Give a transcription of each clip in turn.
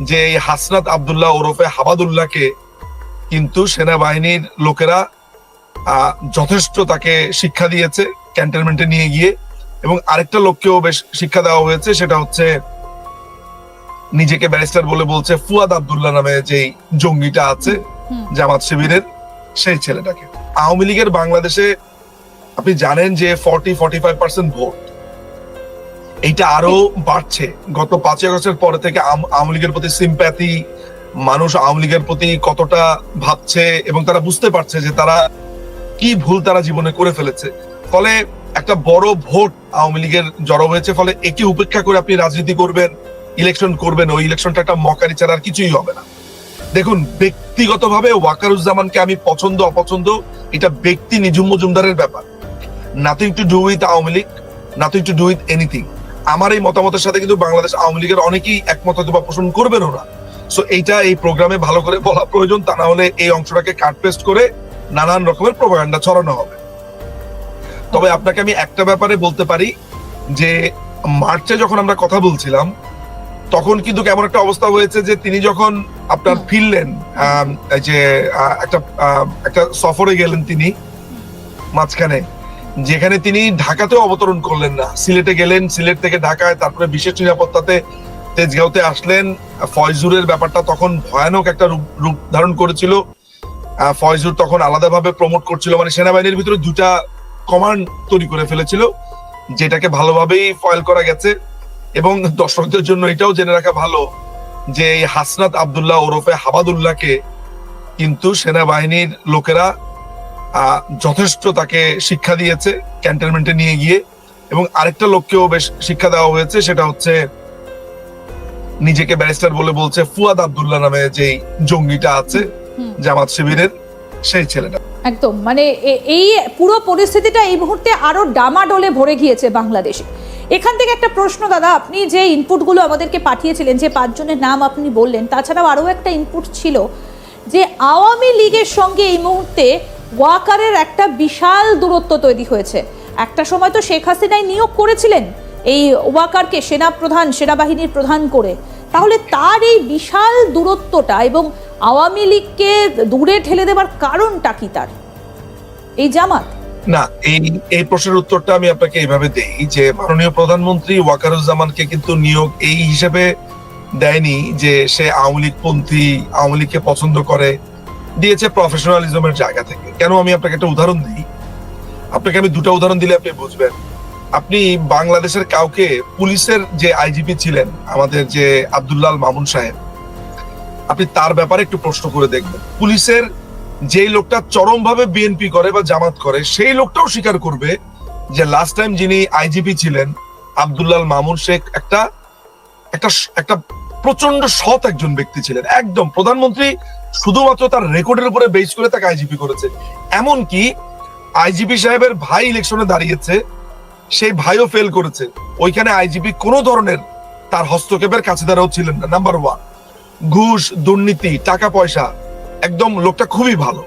যে এই হাসনাত আবদুল্লাহ ওরফে হাবাদুল্লাহকে কিন্তু সেনাবাহিনীর লোকেরা যথেষ্ট তাকে শিক্ষা দিয়েছে ক্যান্টনমেন্টে নিয়ে গিয়ে। এবং আরেকটা লোককেও বেশ শিক্ষা দেওয়া হয়েছে সেটা হচ্ছে নিজেকে ব্যারিস্টার বলে বলছে ফুয়াদ আবদুল্লাহ নামে যেই জঙ্গিটা আছে। জামাত শিবিরের সেই ছেলেটাকে। আওয়ামী লীগের বাংলাদেশে আপনি জানেন যে forty forty five percent vote এইটা আরও বাড়ছে। গত পাঁচই আগস্টের পরে থেকে আওয়ামী লীগের প্রতি সিম্প্যাথি মানুষ আওয়ামী লীগের প্রতি কতটা ভাবছে এবং তারা বুঝতে পারছে যে তারা কি ভুল তারা জীবনে করে ফেলেছে। ফলে একটা বড় ভোট আওয়ামী লীগের জড়ো হয়েছে, ফলে একে উপেক্ষা করে আপনি রাজনীতি করবেন ইলেকশন করবেন, ওই ইলেকশনটা একটা মকারি ছাড়া আর কিছুই হবে না। দেখুন, ব্যক্তিগতভাবে ওয়াকারুজ্জামানকে আমি পছন্দ, অপছন্দ, এটা ব্যক্তি নিজুম মজুমদারের ব্যাপার। Nothing to do with Awami League nothing to do with anything আমার এই মতামতের সাথে কিন্তু বাংলাদেশ আওয়ামী লীগের অনেকেই একমত হয়তো বা পোষণ করবেন ওরা। সো এইটা এই প্রোগ্রামে ভালো করে বলা প্রয়োজন তা না হলে এই অংশটাকে কাট পেস্ট করে নানান রকমের প্রোপাগান্ডা ছড়ানো হবে। তবে আপনাকে আমি একটা ব্যাপারে বলতে পারি যে মার্চে যখন আমরা কথা বলছিলাম তখন কিন্তু কেমন একটা অবস্থা হয়েছে যে তিনি যখন আপনার ফিরলেন এই যে একটা একটা সফরে গেলেন তিনি মাঝখানে। যেখানে তিনি ঢাকাতেও অবতরণ করলেন না। সিলেটে গেলেন, সিলেট থেকে ঢাকায়, তারপরে বিশেষ নিরাপত্তাতে তেজগাঁওতে আসলেন। ফয়জুরের ব্যাপারটা তখন ভয়ানক একটা রূপ ধারণ করেছিল। ফয়জুর তখন আলাদাভাবে প্রমোট করছিল মানে সেনাবাহিনীর ভিতরে দুটা কমান্ড তৈরি করে ফেলেছিল, যেটাকে ভালোভাবেই ফয়েল করা গেছে। এবং দর্শকদের জন্য এটাও জেনে রাখা ভালো যে এই হাসনাত আবদুল্লাহ ওরফে হাবাদুল্লাহকে কিন্তু সেনাবাহিনীর লোকেরা যথেষ্ট তাকে শিক্ষা দিয়েছে ক্যান্টনমেন্টে নিয়ে গিয়ে এবং আরেকটা লোককেও বেশ শিক্ষা দেওয়া হয়েছে সেটা হচ্ছে নিজেকে ব্যারিস্টার বলে বলছে ফুয়াদ আবদুল্লাহ নামে যেই জঙ্গিটা আছে। জামাত শিবিরের সেই ছেলেটা একদম মানে এই পুরো পরিস্থিতিটা এই মুহূর্তে আরও ডামাডোলে ভরে গিয়েছে বাংলাদেশে এখান থেকে একটা প্রশ্ন দাদা আপনি যে ইনপুটগুলো আমাদেরকে পাঠিয়েছিলেন যে পাঁচজনের নাম আপনি বললেন তাছাড়াও আরও একটা ইনপুট ছিল যে আওয়ামী লীগের সঙ্গে এই মুহূর্তে ওয়াকারের একটা বিশাল দূরত্ব তৈরি হয়েছে। একটা সময় তো শেখ হাসিনাই নিয়োগ করেছিলেন এই ওয়াকারকে সেনা প্রধান সেনাবাহিনীর প্রধান করে। তাহলে তার এই বিশাল দূরত্বটা এবং আওয়ামী লীগকে দূরে ঠেলে দেবার কারণটা কি তার? এই জামাত? না, এই এই প্রশ্নের উত্তরটা আমি আপনাকে এইভাবে দেই যে মাননীয় প্রধানমন্ত্রী ওয়াকারুজ্জামানকে কিন্তু নিয়োগ এই হিসেবে দেয়নি যে সে আওয়ামী লীগ পন্থী আওয়ামী লীগকে পছন্দ করে। দিয়েছে প্রফেশনালিজমের জায়গা থেকে। কেন আমি আপনাকে একটা উদাহরণ দিই? আপনাকে আমি দুটো উদাহরণ দিলে আপনি বুঝবেন। আপনি বাংলাদেশের কাউকে পুলিশের যে আইজিপি ছিলেন, আমাদের যে আব্দুল্লাল মামুন সাহেব, আপনি তার ব্যাপারে একটু প্রশ্ন করে দেখবেন। পুলিশের যেই লোকটা চরমভাবে বিএনপি করে বা জামাত করে, সেই লোকটাও স্বীকার করবে যে লাস্ট টাইম যিনি আইজিপি ছিলেন, আব্দুল্লাল মামুন শেখ একটা একটা একটা প্রচণ্ড সৎ একজন ব্যক্তি ছিলেন। একদম প্রধানমন্ত্রী শুধুমাত্র তার রেকর্ডের উপরে বেস করে তাকে আইজিপি করেছে। এমনকি আইজিপি সাহেবের ভাই ইলেকশনে দাঁড়িয়েছে, সেই ভাইও ফেল করেছে। ওইখানে আইজিপি কোনো ধরনের তার হস্তক্ষেপের কাছে দ্বারাও ছিলেন না। নাম্বার ওয়ান ঘুষ, দুর্নীতি টাকা পয়সা একদম লোকটা খুবই ভালো।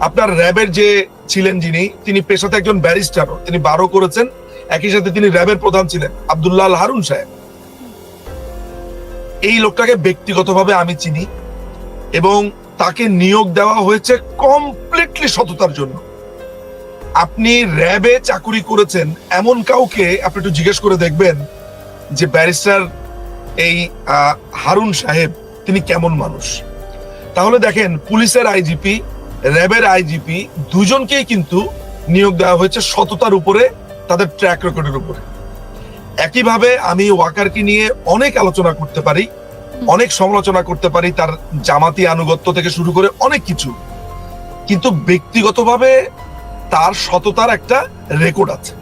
আপনার র্যাবের যে ছিলেন যিনি, তিনি পেশাতে একজন ব্যারিস্টারও তিনি বারো করেছেন, একই সাথে তিনি র্যাবের প্রধান ছিলেন, আব্দুল্লাহ হারুন সাহেব। এই লোকটাকে ব্যক্তিগতভাবে আমি চিনি এবং তাকে নিয়োগ দেওয়া হয়েছে কমপ্লিটলি সততার জন্য। আপনি র্যাবে চাকুরি করেছেন, এমন কাউকে আপনি একটু জিজ্ঞেস করে দেখবেন যে ব্যারিস্টার এই হারুন সাহেব, তিনি কেমন মানুষ? তাহলে দেখেন, পুলিশের আইজিপি, র্যাবের আইজিপি, দুজনকেই কিন্তু নিয়োগ দেওয়া হয়েছে সততার উপরে, তাদের ট্র্যাক রেকর্ডের উপরে। একইভাবে আমি ওয়াকারকে নিয়ে অনেক আলোচনা করতে পারি অনেক সমালোচনা করতে পারি তার জামাতি আনুগত্য থেকে শুরু করে অনেক কিছু। কিন্তু ব্যক্তিগতভাবে তার সততার একটা রেকর্ড আছে।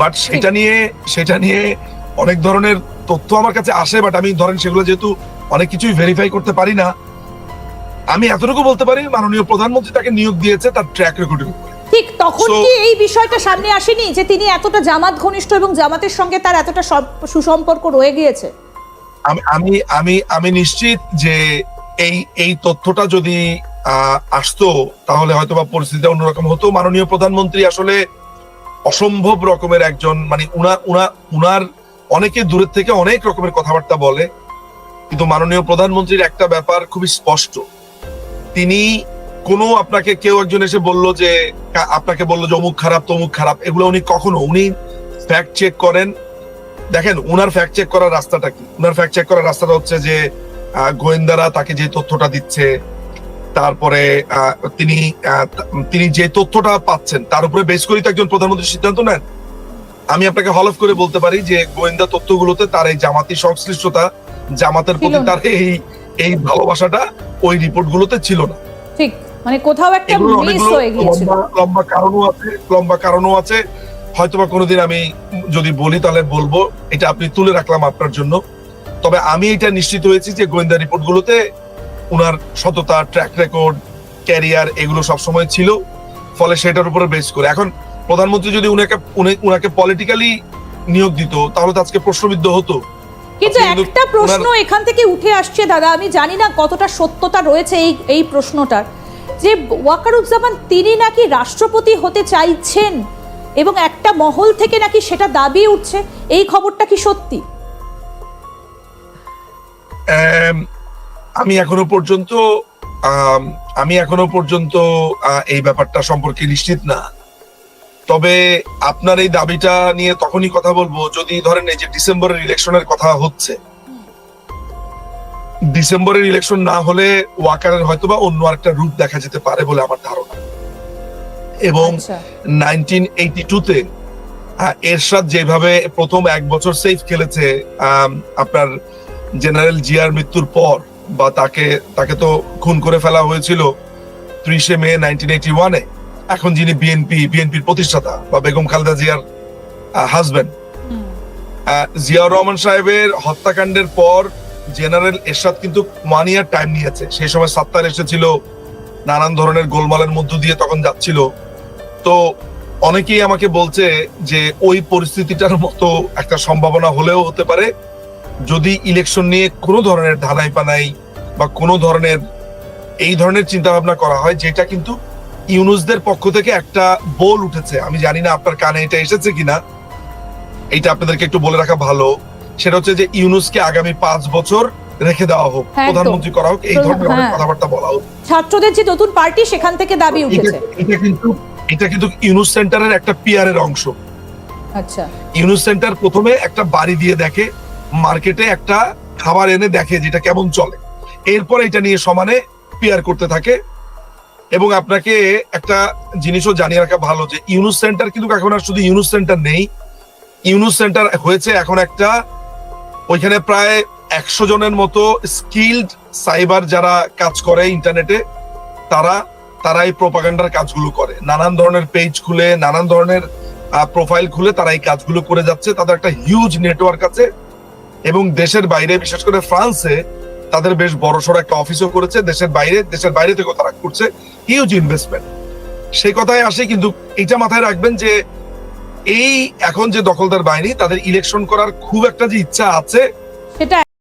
বাট সেটা নিয়ে সেটা নিয়ে অনেক ধরনের তথ্য আমার কাছে আসে বাট আমি ধরেন সেগুলো যেহেতু অনেক কিছুই ভেরিফাই করতে পারি না। আমি এতটুকু বলতে পারি মাননীয় প্রধানমন্ত্রী তাকে নিয়োগ দিয়েছে তার ট্র্যাক রেকর্ডের উপরে। ঠিক তখন কি এই বিষয়টা সামনে আসেনি যে তিনি এতটা জামাত ঘনিষ্ঠ এবং জামাতের সঙ্গে তার এতটা সুসম্পর্ক রয়ে গিয়েছে? আমি আমি আমি নিশ্চিত যে এই এই তথ্যটা যদি আসতো, তাহলে হয়তো বা পরিস্থিতিটা অন্যরকম হতো। মাননীয় প্রধানমন্ত্রী আসলে অসম্ভব রকমের একজন মানে উনার উনা উনার অনেকে দূরের থেকে অনেক রকমের কথাবার্তা বলে, কিন্তু মাননীয় প্রধানমন্ত্রীর একটা ব্যাপার খুবই স্পষ্ট। তিনি কোনো আপনাকে, কেউ একজন এসে বলল যে আপনাকে বলল যে, অমুক খারাপ, তমুক খারাপ। এগুলো উনি কখনো, উনি ফ্যাক্ট চেক করেন। দেখেন উনার ফ্যাক্ট চেক করার রাস্তাটা কি? উনার ফ্যাক্ট চেক করার রাস্তাটা হচ্ছে যে গোয়েন্দারা তাকে যে তথ্যটা দিচ্ছে তারপরে তিনি তিনি যে তথ্যটা পাচ্ছেন তার উপরে বেশ করেই তো একজন প্রধানমন্ত্রী সিদ্ধান্ত নেন। আমি আপনাকে হলফ করে বলতে পারি যে গোয়েন্দা তথ্যগুলোতে তার এই জামাতি সংশ্লিষ্টতা জামাতের প্রতি তার এই এই ভালোবাসাটা ওই রিপোর্ট গুলোতে ছিল না। ঠিক মানে কোথাও একটা মিস হয়ে গিয়েছিল। লম্বা কারণও আছে লম্বা কারণও আছে। হয়তোবা কোনোদিন আমি যদি বলি তাহলে বলব এটা আপনি তুলে রাখলাম আপনার জন্য। তবে আমি এটা নিশ্চিত হয়েছি যে গোয়েন্দা রিপোর্ট গুলোতে উনার সততা ট্র্যাক রেকর্ড ক্যারিয়ার এগুলো সবসময় ছিল ফলে সেটার উপরে বেস করে। এখন প্রধানমন্ত্রী যদি উনাকে উনাকে পলিটিক্যালি নিয়োগ দিত তাহলে তো আজকে প্রশ্নবিদ্ধ হতো। কিন্তু কিন্তু একটা প্রশ্ন এখান থেকে উঠে আসছে দাদা আমি জানি না কতটা সত্যতা রয়েছে এই এই প্রশ্নটার। যে ওয়াকারুজ্জামান তিনি নাকি রাষ্ট্রপতি হতে চাইছেন? এবং একটা মহল থেকে নাকি সেটা দাবি উঠছে। এই খবরটা কি সত্যি? আম, এখনও পর্যন্ত আম, এখনও পর্যন্ত এই ব্যাপারটা সম্পর্কে নিশ্চিত না। তবে আপনার এই দাবিটা নিয়ে তখনই কথা বলব যদি ধরেন এই যে ডিসেম্বরের ইলেকশনের কথা হচ্ছে। ডিসেম্বরের ইলেকশন না হলে ওয়াকারের হয়তোবা অন্য একটা রূপ দেখা যেতে পারে বলে আমার ধারণা। এবং নাইনটিন এইটি টুতে এরশাদ যেভাবে প্রথম এক বছর সেফ খেলেছে আপনার জেনারেল জিয়ার মৃত্যুর পর বা তাকে তাকে তো খুন করে ফেলা হয়েছিল ত্রিশে মে নাইনটিন এইটি ওয়ানে এখন যিনি বিএনপি বিএনপির প্রতিষ্ঠাতা বা বেগম খালেদা জিয়ার হাজবেন্ড জিয়াউর রহমান সাহেবের হত্যাকাণ্ডের পর জেনারেল এরশাদ কিন্তু ওয়ান ইয়ার টাইম নিয়েছে। সেই সময় সাত্তার এসেছিল নানান ধরনের গোলমালের মধ্য দিয়ে তখন যাচ্ছিল। তো অনেকেই আমাকে বলছে যে, ওই পরিস্থিতিটার মতো একটা সম্ভাবনা হলেও হতে পারে। যদি ইলেকশন নিয়ে কোনো ধরনের ধানাই পানাই বা কোনো ধরনের এই ধরনের চিন্তা ভাবনা করা হয়, যেটা কিন্তু ইউনুসদের পক্ষ থেকে একটা বোল উঠেছে। আমি জানি না আপনার কানে এটা এসেছে কিনা। এটা আপনাদেরকে একটু বলে রাখা ভালো। সেটা হচ্ছে যে, ইউনুসকে আগামী পাঁচ বছর রেখে দেওয়া হোক প্রধানমন্ত্রী করা হোক এই ধরনের অনেক হ্যাঁ। কথাবার্তা বলা হোক। ছাত্রদের যে নতুন পার্টি সেখান থেকে দাবি উঠেছে। এটা কিন্তু এটা কিন্তু ইউনুস সেন্টারের একটা পিয়ারের অংশ। আচ্ছা। ইউনুস সেন্টার প্রথমে একটা বাড়ি দিয়ে দেখে মার্কেটে একটা খাবার এনে দেখে যেটা কেমন চলে। এরপর এটা নিয়ে সমানে পিয়ার করতে থাকে। এবং আপনাকে একটা জিনিসও জানিয়ে রাখা ভালো যে ইউনুস সেন্টার কিন্তু এখন আর শুধু ইউনুস সেন্টার নেই। ইউনুস সেন্টার হয়েছে এখন একটা ওইখানে প্রায় একশো জনের মতো স্কিল্ড সাইবার যারা কাজ করে ইন্টারনেটে তারা তারা এই প্রোপাগান্ডার কাজগুলো করে। নানান ধরনের পেজ খুলে, নানান ধরনের প্রোফাইল খুলে তারা এই কাজগুলো করে যাচ্ছে। তাদের একটা হিউজ নেটওয়ার্ক আছে এবং দেশের বাইরে, বিশেষ করে ফ্রান্সে তাদের বেশ বড়সড় একটা অফিসও করেছে। দেশের বাইরে দেশের বাইরে থেকেও তারা করছে। হিউজ ইনভেস্টমেন্ট সেই কথায় আসে কিন্তু এটা মাথায় রাখবেন যে, এই এখন যে দখলদার বাহিনী, তাদের ইলেকশন করার খুব একটা যে ইচ্ছা আছে সেটা